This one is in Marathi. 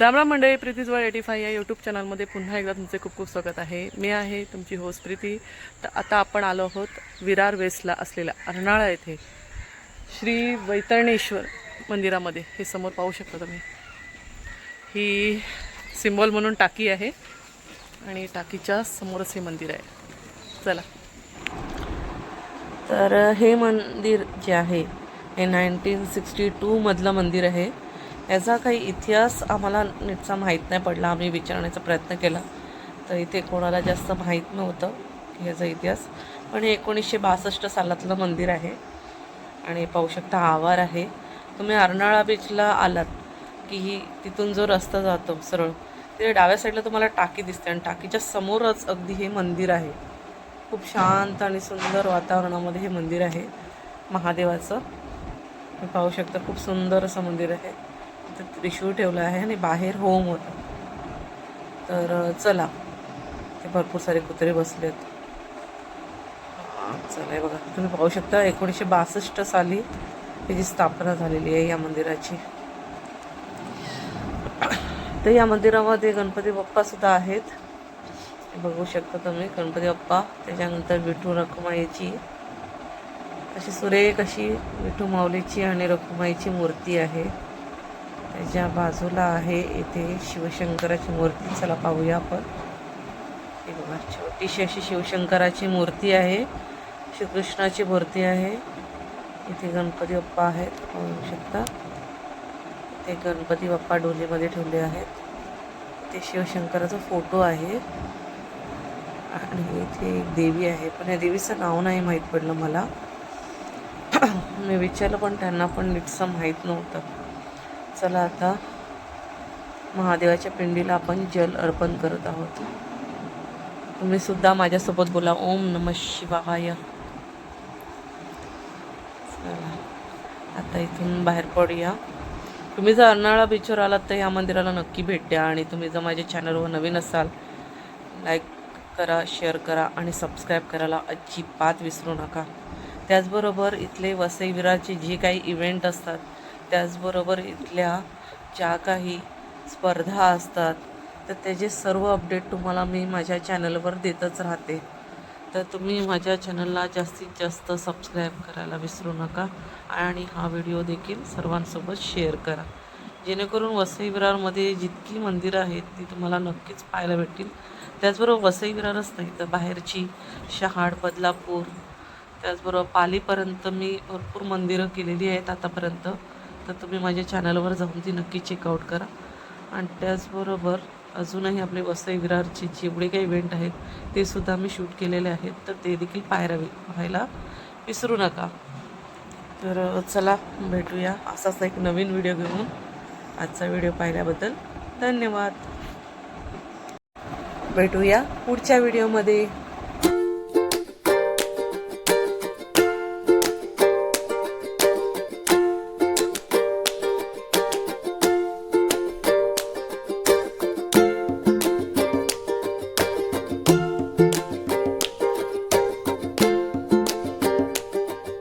रामराम मंडळी प्रीतीजवळ एटी फाय या यूट्यूब चॅनलमध्ये पुन्हा एकदा तुमचे खूप खूप स्वागत आहे. मी आहे तुमची होस्ट प्रीती. तर आता आपण आलो आहोत विरार वेस्टला असलेल्या अर्नाळा येथे. श्री वैतरणेश्वर मंदिरामध्ये. हे समोर पाहू शकता तुम्ही. ही सिम्बॉल म्हणून टाकी आहे आणि टाकीच्या समोरच हे मंदिर आहे. चला. तर हे मंदिर जे आहे हे नाईन्टीन सिक्स्टी टूमधलं मंदिर आहे. याचा काही इतिहास आम्हाला नीटचा माहीत नाही पडला आम्ही विचारण्याचा प्रयत्न केला तर इथे कोणाला जास्त माहीत नव्हतं याचा ह्याचा इतिहास. पण हे एकोणीसशे बासष्ट सालातलं मंदिर आहे आणि पाहू शकता आवार आहे. तुम्ही अर्नाळा बीचला आलात की ही तिथून जो रस्ता जातो सरळ ते डाव्या साईडला तुम्हाला टाकी दिसते आणि टाकीच्या समोरच अगदी हे मंदिर आहे. खूप शांत आणि सुंदर वातावरणामध्ये हे मंदिर आहे महादेवाचं. पाहू शकता खूप सुंदर असं मंदिर आहे. इथं त्रिशूळ ठेवलं आहे आणि बाहेर होम होतं. तर चला. ते भरपूर सारे कुत्रे बसलेत. हां, चला हे बघा. तुम्ही पाहू शकता एकोणीसशे बासष्ट साली याची स्थापना झालेली आहे या मंदिराची. तर या मंदिरामध्ये गणपती बाप्पा सुद्धा आहेत. बघू शकता तुम्ही गणपती बाप्पा त्याच्यानंतर विठू रखुमाईची. अशी सुरेख अशी विठू माऊलीची आणि रखुमाईची मूर्ती आहे. ज्या बाजूला आहे इथे शिवशंकराची मूर्ती. चला पाहूया आपण. हे बघा छोटीशी अशी शिवशंकराची मूर्ती आहे. श्रीकृष्णाची मूर्ती आहे. इथे गणपती बाप्पा आहेत पाहू शकता. ते गणपती बाप्पा डोलीमध्ये ठेवले आहेत. ते शिवशंकराचा फोटो आहे. आणि इथे एक देवी आहे. पण या देवीचं नाव नाही माहीत पडलं मला. मी विचारलं पण त्यांना पण नीटसं माहीत नव्हतं. चला आता महादेवाच्या पिंडीला आपण जल अर्पण करत आहोत. तुम्ही सुद्धा माझ्यासोबत बोला. ओम नम शिवाय. चला आता इथून बाहेर पडूया. तुम्ही जर अर्नाळा बीचवर आलात तर या मंदिराला नक्की भेट द्या आणि तुम्ही जर माझ्या चॅनलवर नवीन असाल लाईक करा शेअर करा आणि सबस्क्राईब करायला अजिबात विसरू नका. त्याचबरोबर इथले वसईविराचे जे काही इव्हेंट असतात त्याचबरोबर इथल्या ज्या काही स्पर्धा असतात तर त्याचे सर्व अपडेट तुम्हाला मी माझ्या चॅनलवर देतच राहते. तर तुम्ही माझ्या चॅनलला जास्तीत जास्त सबस्क्राईब करायला विसरू नका आणि हा व्हिडिओ देखील सर्वांसोबत शेअर करा. जेणेकरून वसई विरारमध्ये जितकी मंदिरं आहेत ती तुम्हाला नक्कीच पाहायला भेटतील. त्याचबरोबर वसई विरारच नाही तर बाहेरची शहाड बदलापूर त्याचबरोबर पालीपर्यंत मी भरपूर मंदिरं केलेली आहेत आतापर्यंत. तर तुम्ही माझ्या चॅनलवर जाऊन ती नक्की चेकआउट करा. आणि त्याचबरोबर अजूनही आपले वसई विरारचे जेवढे काही इव्हेंट आहेत ते सुद्धा मी शूट केलेले आहेत. तर ते देखील पाहायला पाहायला विसरू नका. तर चला भेटूया असाच एक नवीन व्हिडिओ घेऊन. आजचा व्हिडिओ पाहिल्याबद्दल धन्यवाद. भेटूया पुढच्या व्हिडिओमध्ये